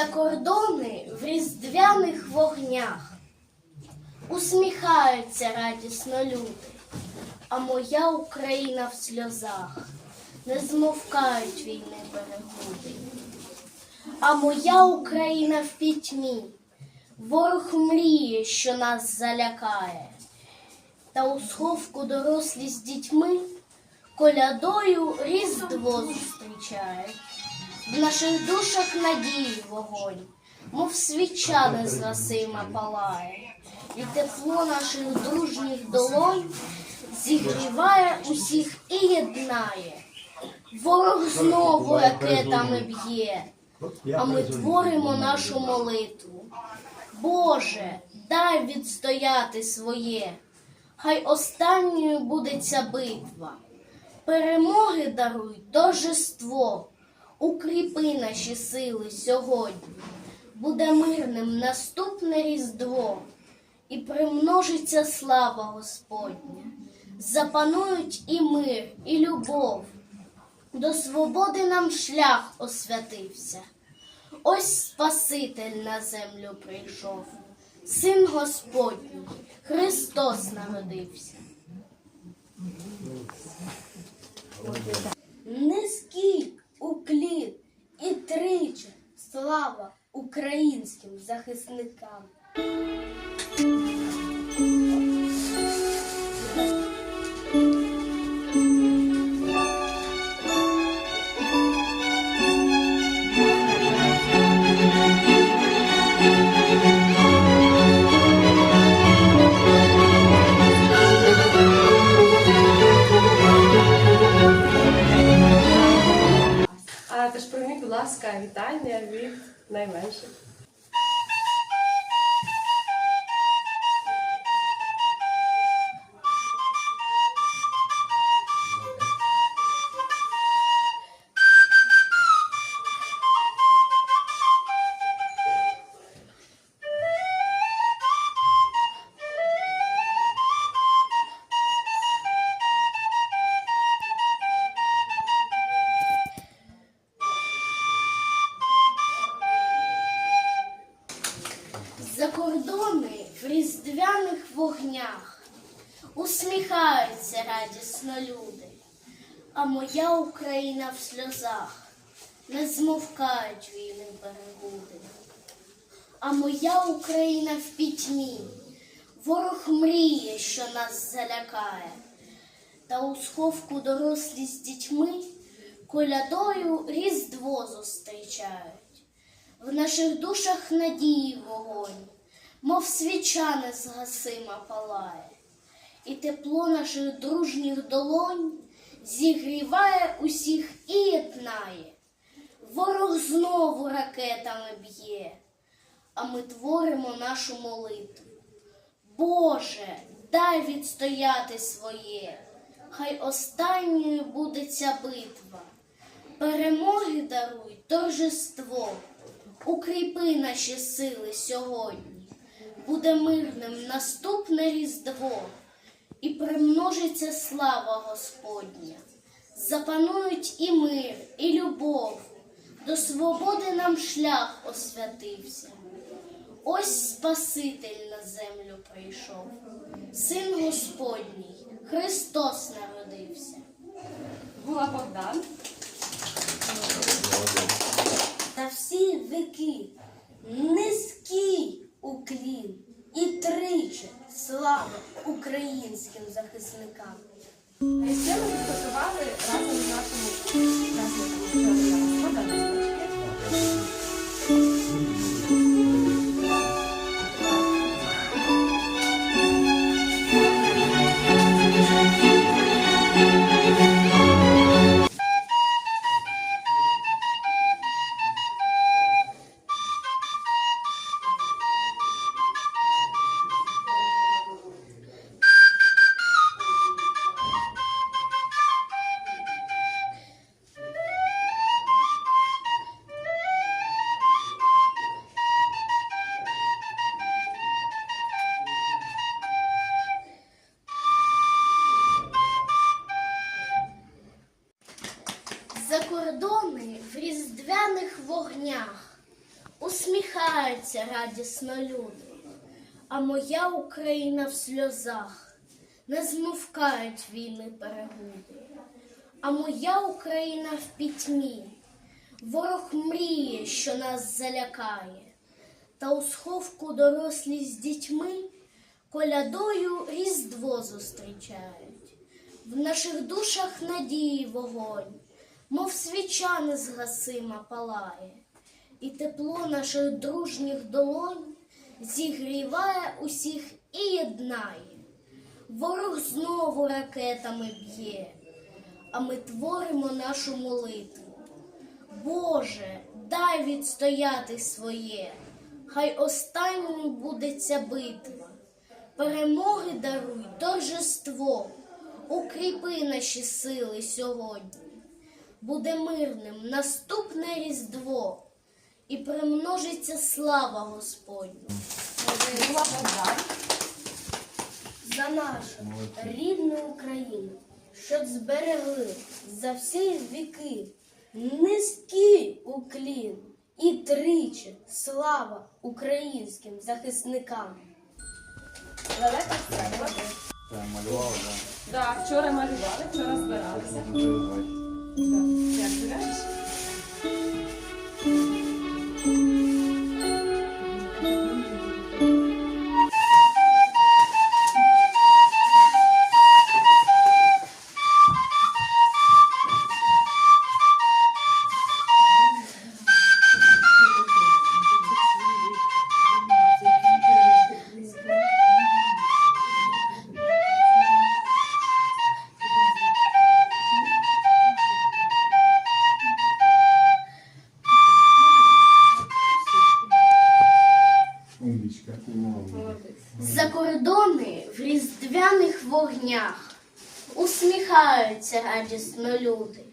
За кордони в різдвяних вогнях усміхаються радісно люди, а моя Україна в сльозах не змовкають війни перегуди. А моя Україна в пітьмі, ворог мріє, що нас залякає, та у сховку дорослі з дітьми колядою різдво зустрічають. В наших душах надії вогонь, мов свіча не згасима палає, і тепло наших дружніх долонь зігріває усіх і єднає. Ворог знову ракетами б'є, а ми творимо нашу молитву. Боже, дай відстояти своє, хай останньою буде ця битва. Перемоги даруй торжество, укріпи наші сили сьогодні. Буде мирним наступне різдво, і примножиться слава Господня. Запанують і мир, і любов. До свободи нам шлях освятився. Ось Спаситель на землю прийшов, Син Господній, Христос народився. Низький уклін і тричі слава українським захисникам. 那没事。Вогнях. Усміхаються радісно люди, а моя Україна в сльозах. Не змовкають війни перегуди. А моя Україна в пітьмі, ворог мріє, що нас залякає, та у сховку дорослі з дітьми колядою різдво зустрічають. В наших душах надії вогонь, мов свіча незгасима палає, і тепло наших дружніх долонь зігріває усіх і єднає. Ворог знову ракетами б'є, а ми творимо нашу молитву. Боже, дай відстояти своє, хай останньою буде ця битва. Перемоги даруй торжество, укріпи наші сили сьогодні. Буде мирним наступне різдво, і примножиться слава Господня. Запанують і мир, і любов, до свободи нам шлях освятився. Ось Спаситель на землю прийшов, Син Господній, Христос народився. Була Богдан. Та всі віки низький уклін і тричі слава українським захисникам. Християни підготували разом з нашими кордони в різдвяних вогнях. Усміхаються радісно люди, а моя Україна в сльозах. Не змовкають війни перегуди, а моя Україна в пітьмі, ворог мріє, що нас залякає, та у сховку дорослі з дітьми колядою Різдво зустрічають. В наших душах надії вогонь, мов свіча незгасима палає, і тепло наших дружніх долонь зігріває усіх і єднає. Ворог знову ракетами б'є, а ми творимо нашу молитву. Боже, дай відстояти своє, хай останньою буде ця битва. Перемоги даруй торжество, укріпи наші сили сьогодні. Буде мирним наступне Різдво, і примножиться слава Господня. За нашу рідну Україну, щоб зберегли за всі віки низький уклін і тричі слава українським захисникам. Лелека Стебла. Так, малювали, Да, вчора малювали, вчора збиралися. Так. Як збираєш? Усміхаються радісно люди,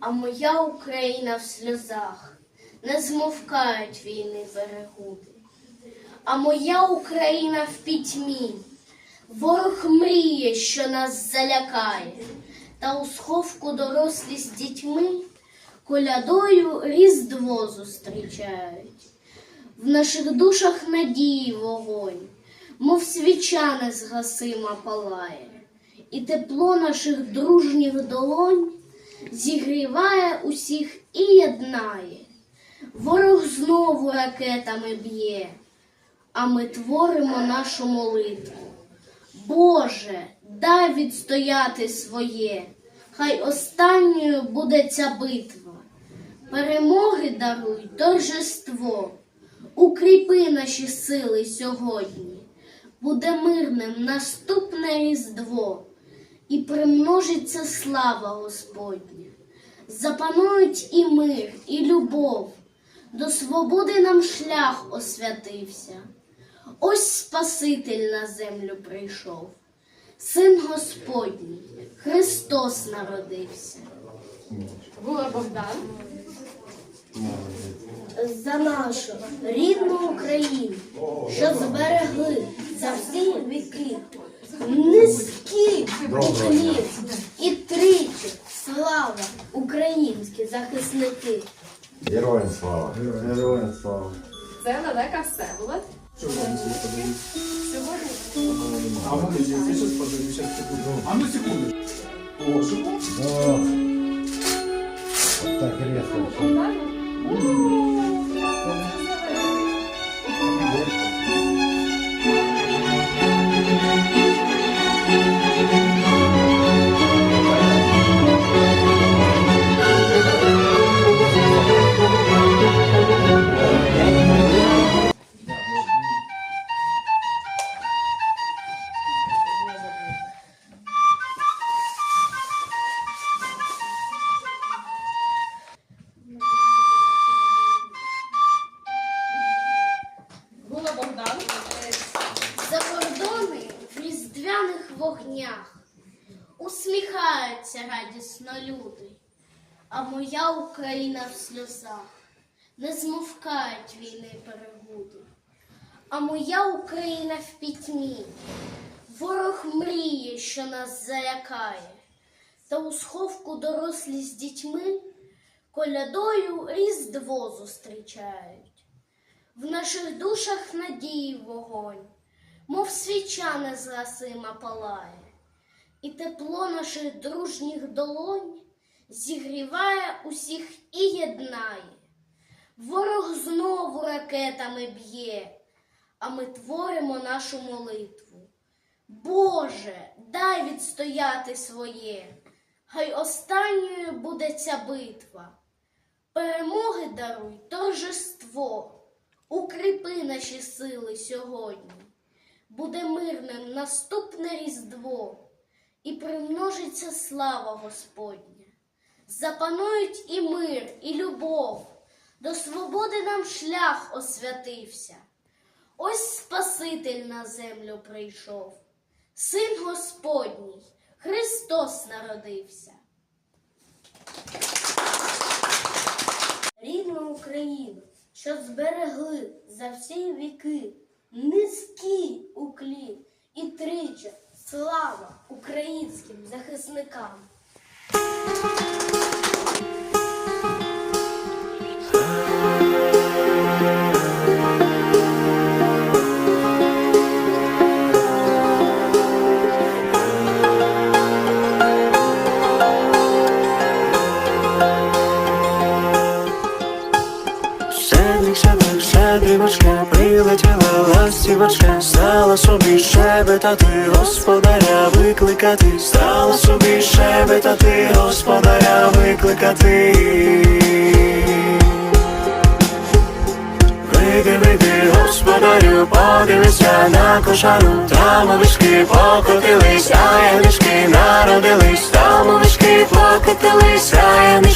а моя Україна в сльозах не змовкають війни перегуди. А моя Україна в пітьмі, ворог мріє, що нас залякає, та у сховку дорослі з дітьми колядою Різдво зустрічають. В наших душах надії вогонь, мов свіча незгасима палає, і тепло наших дружніх долонь зігріває усіх і єднає. Ворог знову ракетами б'є, а ми творимо нашу молитву. Боже, дай відстояти своє, хай останньою буде ця битва. Перемоги даруй торжество, укріпи наші сили сьогодні. Буде мирним наступне Різдво, і примножиться слава Господня. Запанують і мир, і любов, до свободи нам шлях освятився. Ось Спаситель на землю прийшов, Син Господній, Христос народився. Була Богдан. За нашу рідну Україну, що зберегли за всі віки, низькі уклін і тричі слава українські захисники. Героям слава. Героям слава. Це Лелека Всеволод. Сьогодні А вот здесь, я сейчас подаю, секунду. А ну секунду. О, так резко. Моя Україна в сльозах не змовкають війни перегуди. А моя Україна в пітьмі, ворог мріє, що нас залякає, та у сховку дорослі з дітьми колядою Різдво зустрічають. в наших душах надії вогонь, мов свіча незгасима палає, і тепло наших дружніх долонь зігріває усіх і єднає. Ворог знову ракетами б'є, а ми творимо нашу молитву. Боже, дай відстояти своє, хай останньою буде ця битва. Перемоги даруй торжество, укріпи наші сили сьогодні. Буде мирним наступне Різдво, і примножиться слава Господня. Запанують і мир, і любов, до свободи нам шлях освятився. Ось Спаситель на землю прийшов, Син Господній, Христос народився. Рідну Україну, що зберегли за всі віки, низький уклін і тричі слава українським захисникам. うん。Сяди, сяди, сядівочка, прилетіла ластівочка, стала собі щебетати, господаря викликати, стала собі щебетати, господаря викликати. Вийди, вийди, господарю, подивися на кошару, там овечки покотились, а я мішки народились, там овечки покотились, а ягнички